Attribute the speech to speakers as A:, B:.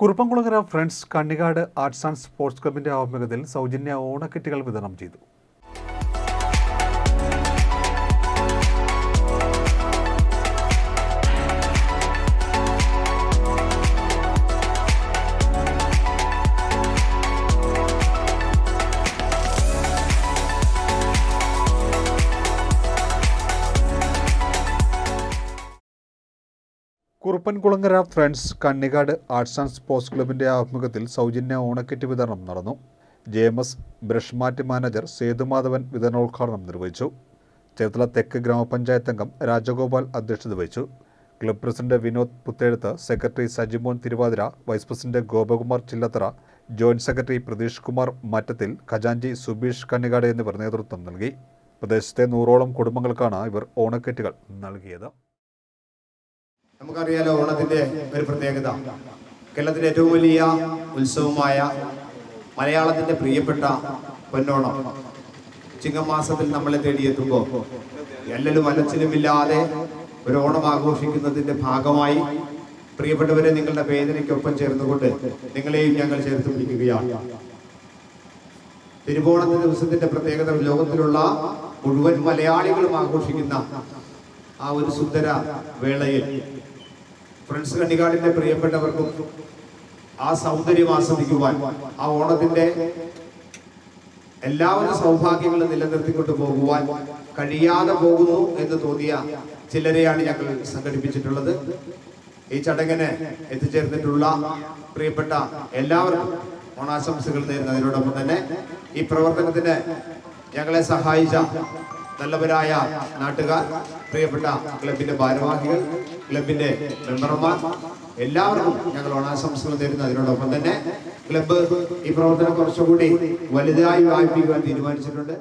A: Kuruppamkulangara friends Kannikad arts and sports ക്ലബിന്റെ ആഭിമുഖ്യത്തിൽ സൗജന്യ ഓണക്കിറ്റുകൾ വിതരണം ചെയ്തു. Kuruppankulangara friends Kannikad arts and sports ക്ലബിന്റെ ആഭിമുഖ്യത്തിൽ സൗജന്യ ഓണക്കിറ്റ് വിതരണം നടന്നു. J M S brushmat manager Sethumadhavan വിതരണോദ്ഘാടനം നിർവഹിച്ചു. ചേർത്തല തെക്ക് ഗ്രാമപഞ്ചായത്ത് അംഗം രാജഗോപാൽ അധ്യക്ഷത വഹിച്ചു. Club president Vinod Puthezhuth secretary Sajimon Thiruvathira vice president Gopakumar Chillathara joint secretary Pratheesh Kumar Mattathil ഖജാൻജി Subeesh Kannikad എന്നിവർ നേതൃത്വം നൽകി. പ്രദേശത്തെ നൂറോളം കുടുംബങ്ങൾക്കാണ് ഇവർ ഓണക്കിറ്റുകൾ നൽകിയത്.
B: നമുക്കറിയാലോ ഓണത്തിന്റെ ഒരു പ്രത്യേകത. കേരളത്തിലെ ഏറ്റവും വലിയ ഉത്സവമായ മലയാളത്തിന്റെ പ്രിയപ്പെട്ട പൊന്നോണം ചിങ്ങമാസത്തിൽ നമ്മളെ തേടിയെത്തുമ്പോൾ എല്ലലും അലച്ചിലുമില്ലാതെ ഒരു ഓണം ആഘോഷിക്കുന്നതിന്റെ ഭാഗമായി പ്രിയപ്പെട്ടവരെ നിങ്ങളുടെ വേദനയ്ക്കൊപ്പം ചേർന്നുകൊണ്ട് നിങ്ങളെയും ഞങ്ങൾ ചേർത്ത് പിടിക്കുകയാണ്. തിരുവോണത്തിന്റെ ദിവസത്തിന്റെ പ്രത്യേകത ലോകത്തിലുള്ള മുഴുവൻ മലയാളികളും ആഘോഷിക്കുന്ന ആ ഒരു സുന്ദര വേളയിൽ ഫ്രണ്ട്സ് കണ്ണികാടിന്റെ പ്രിയപ്പെട്ടവർക്കും ആ സൗന്ദര്യം ആസ്വദിക്കുവാൻ ആ ഓണത്തിന്റെ എല്ലാവരും സൗഭാഗ്യങ്ങളും നിലനിർത്തിക്കൊണ്ട് പോകുവാൻ കഴിയാതെ പോകുന്നു എന്ന് തോന്നിയ ചിലരെയാണ് ഞങ്ങൾ സംഘടിപ്പിച്ചിട്ടുള്ളത്. ഈ ചടങ്ങിന് എത്തിച്ചേർന്നിട്ടുള്ള പ്രിയപ്പെട്ട എല്ലാവർക്കും ഓണാശംസകൾ നേരുന്നതിനോടൊപ്പം തന്നെ ഈ പ്രവർത്തനത്തിന് ഞങ്ങളെ സഹായിച്ച നല്ലവരായ നാട്ടുകാർ പ്രിയപ്പെട്ട ക്ലബിന്റെ ഭാരവാഹികൾ ക്ലബിന്റെ മെമ്പർമാർ എല്ലാവർക്കും ഞങ്ങൾ ഓണാശംസകൾ തരുന്ന. അതിനോടൊപ്പം തന്നെ ക്ലബ്ബ് ഈ പ്രവർത്തനം കുറച്ചുകൂടി വലുതായി വായിപ്പിക്കുവാൻ തീരുമാനിച്ചിട്ടുണ്ട്.